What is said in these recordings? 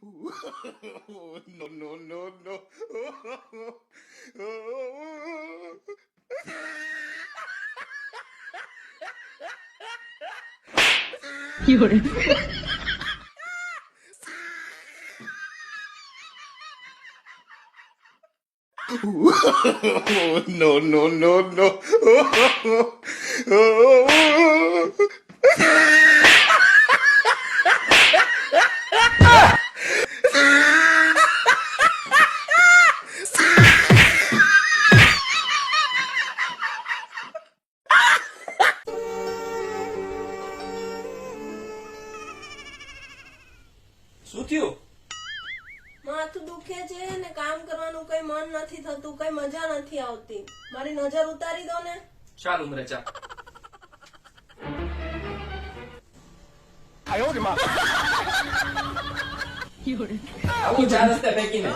no, no, no, no. You're. no, no, no, no. થયું માથું દુખે છે ને કામ કરવાનું કઈ મન નથી થતું કઈ મજા નથી આવતી. મારી નજર ઉતારી દો ને. ચાલ ઉમરે ચા આવું ચા રસ્તે ફેંકીને.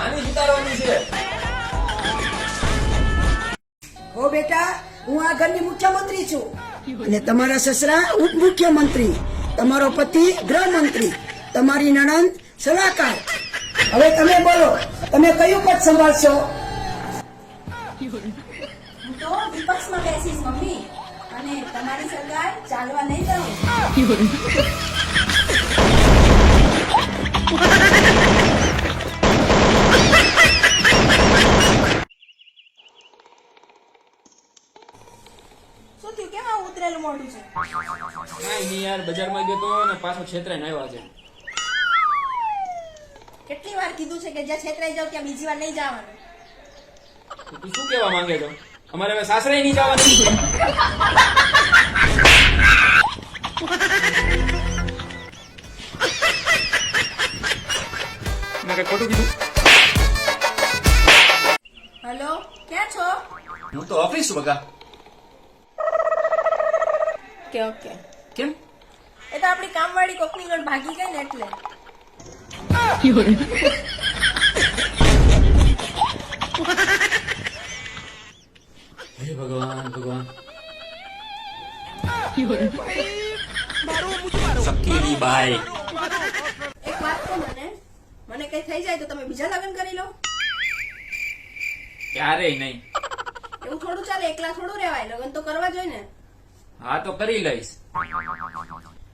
આની ઉતારવાની છે. હો બેટા હું આ ઘરની મુખ્યમંત્રી છું. અને તમારા સસરા ઉપમુખ્યમંત્રી તમારો પતિ ગૃહમંત્રી તમારી નણંદ સલાહકાર. હવે તમે બોલો તમે કયું પદ સંભાળશો? તો વિપક્ષમાં બેસીશ મમ્મી. અને તમારી સરકાર ચાલવા નહીં દઉં. કેમ મોઢું છે. કાંઈ નહીં યાર બજારમાં ગયો તો ને પાછો છેતરાઈને આવ્યો છે. કેટલી વાર કીધું છે કે જ્યાં છેતરાઈ જાવ ત્યાં બીજી વાર નહીં જવાનું. તો તું શું કહેવા માંગે છો? અમારે હવે સાસરે નહીં જવાનું. મેં કઈ ખોટું કીધું? હેલો ક્યાં છો? હું તો ઓફિસ છું બગા ઓકે ઓકે. કેમ? એ તો આપણી કામવાળી કોકની ગણ ભાગી ગઈ ને એટલે. હે ભગવાન ભગવાન. સકીરી બાઈ. એક વાત કહો મને. મને કઈ થઈ જાય તો તમે બીજા લગ્ન કરી લો. ક્યારેય નહીં. એવું થોડું ચાલે એકલા થોડું રહેવાય લગ્ન તો કરવા જોઈએ ને. હા તો કરી લઈશ.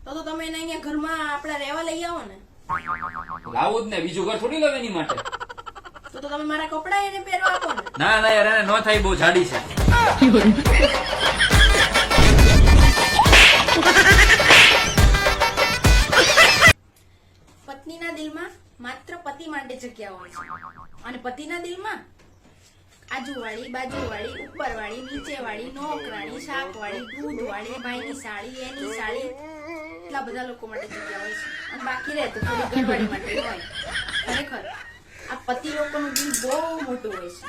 તો તો તમે એને અહીંયા ઘરમાં આપણા રહેવા લઈ આવો ને. લાવું જ ને બીજું ઘર થોડી લવ એની માટે. તો તો તમે મારા કપડા એને પહેરવા આપો ને. ના ના યાર એને ન થાય બહુ જાડી છે. પત્નીના દિલમાં માત્ર પતિ માટે જગ્યા હોય છે. અને પતિના દિલમાં આજુવાળી, બાજુવાળી, ઉપરવાળી, નીચેવાળી નોકરાણી શાકવાળી, દૂધવાળી, ભાઈની સાડી એની સાડી એટલા બધા લોકો માટે જગ્યા હોય છે. અને બાકી રહેતું થોડી ઘરવાળી માટે હોય. ખરેખર આ પતિ લોકોનું દિલ બહુ મોટું હોય છે.